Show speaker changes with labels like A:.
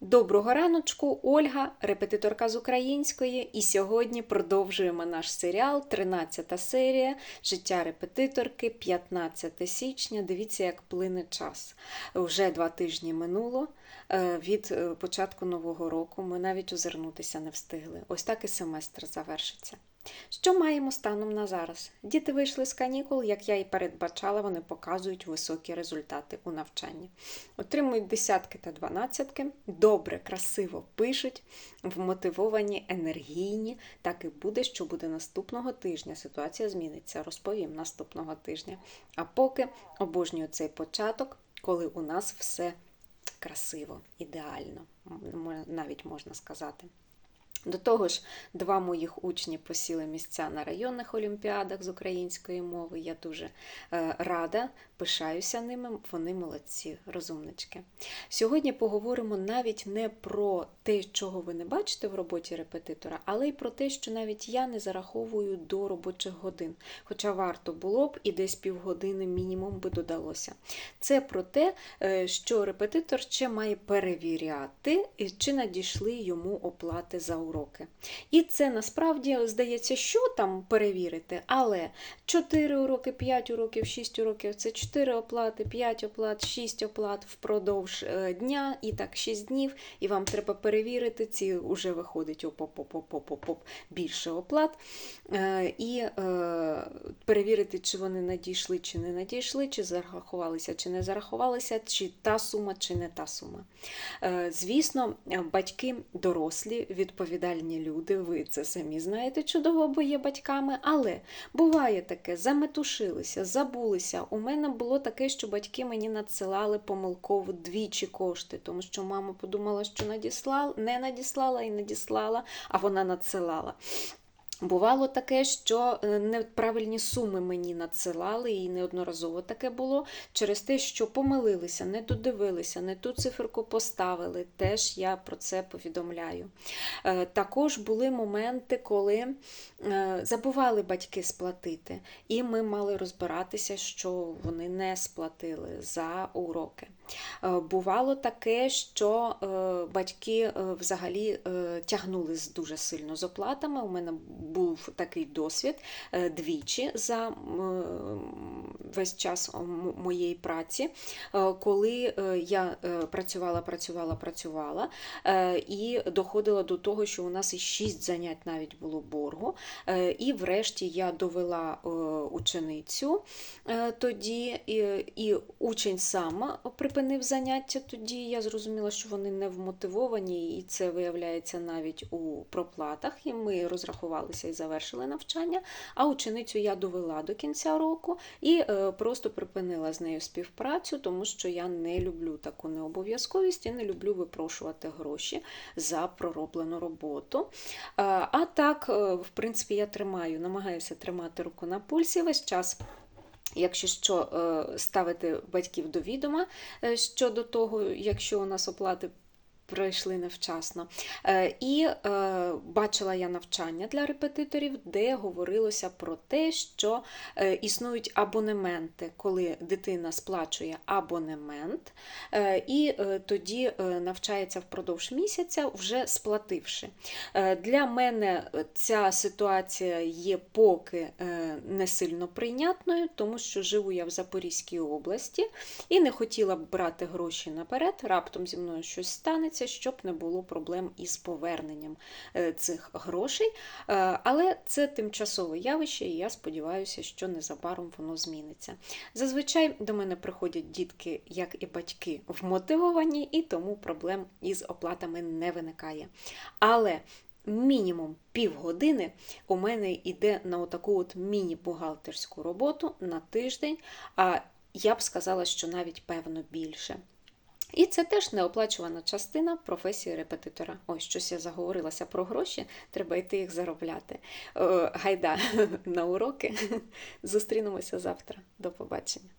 A: Доброго раночку, Ольга, репетиторка з української, і сьогодні продовжуємо наш серіал, 13 серія Життя репетиторки, 15 січня. Дивіться, як плине час. Вже два тижні минуло е, від е, початку нового року. Ми навіть озирнутися не встигли. Ось так і семестр завершиться. Що маємо станом на зараз? Діти вийшли з канікул, як я і передбачала, вони показують високі результати у навчанні. Отримують десятки та дванадцятки, добре, красиво пишуть, вмотивовані, енергійні. Так і буде, що буде наступного тижня. Ситуація зміниться, розповім наступного тижня. А поки обожнюю цей початок, коли у нас все красиво, ідеально, навіть можна сказати. До того ж, два моїх учні посіли місця на районних олімпіадах з української мови. Я дуже е, рада, пишаюся ними. Вони молодці, розумнички. Сьогодні поговоримо навіть не про те, чого ви не бачите в роботі репетитора, але й про те, що навіть я не зараховую до робочих годин. Хоча варто було б і десь півгодини мінімум би додалося. Це про те, е, що репетитор ще має перевіряти, е, чи надійшли йому оплати за уроки. І це насправді здається, що там перевірити, але 4 уроки, 5 уроків, 6 уроків це 4 оплати, 5 оплат, 6 оплат впродовж е, дня, і так 6 днів, і вам треба перевірити, ці вже виходить оп-оп-оп-оп-оп-оп більше оплат. Е, І е, перевірити, чи вони надійшли, чи не надійшли, чи зарахувалися, чи не зарахувалися, чи та сума, чи не та сума. Звісно, батьки дорослі, відповідальні люди, ви це самі знаєте чудово, бо є батьками, але буває таке, заметушилися, забулися. У мене було таке, що батьки мені надсилали помилково двічі кошти, тому що мама подумала, що надіслала, не надіслала і надіслала, а вона надсилала. Бувало таке, що е, неправильні суми мені надсилали, і неодноразово таке було через те, що помилилися, не додивилися, не ту циферку поставили. Теж я про це повідомляю. Е, Також були моменти, коли е, забували батьки сплатити, і ми мали розбиратися, що вони не сплатили за уроки. Е, Бувало таке, що е, батьки е, взагалі тягнули дуже сильно з оплатами. У мене був такий досвід двічі за весь час моєї праці, е, коли е, я е, працювала, працювала, працювала, і доходила до того, що у нас і шість занять навіть було боргу. І врешті я довела ученицю тоді, і, учень сам припинив заняття. Тоді я зрозуміла, що вони не вмотивовані, і це виявляється навіть у проплатах. І ми розрахувалися і завершили навчання. А ученицю я довела до кінця року і просто припинила з нею співпрацю, тому що я не люблю таку необов'язковість і не люблю випрошувати гроші за пророблену роботу. Е, А так, е, в принципі, я тримаю, намагаюся тримати руку на пульсі весь час. Якщо що, е, ставити батьків до відома щодо того, якщо у нас оплати пройшли невчасно. Е, І е, бачила я навчання для репетиторів, де говорилося про те, що е, існують абонементи, коли дитина сплачує абонемент, і тоді навчається впродовж місяця, вже сплативши. Для мене ця ситуація є поки не сильно прийнятною, тому що живу я в Запорізькій області і не хотіла б брати гроші наперед, раптом зі мною щось станеться, щоб не було проблем із поверненням е, цих грошей. Е, Але це тимчасове явище, і я сподіваюся, що незабаром воно зміниться. Зазвичай до мене приходять дітки, як і батьки, вмотивовані, і тому проблем із оплатами не виникає. Але мінімум півгодини у мене йде на отаку от міні-бухгалтерську роботу на тиждень, а я б сказала, що навіть певно більше. І це теж неоплачувана частина професії репетитора. Ось, щось я заговорилася про гроші, треба йти їх заробляти. Е, Гайда на уроки. Зустрінемося завтра. До побачення.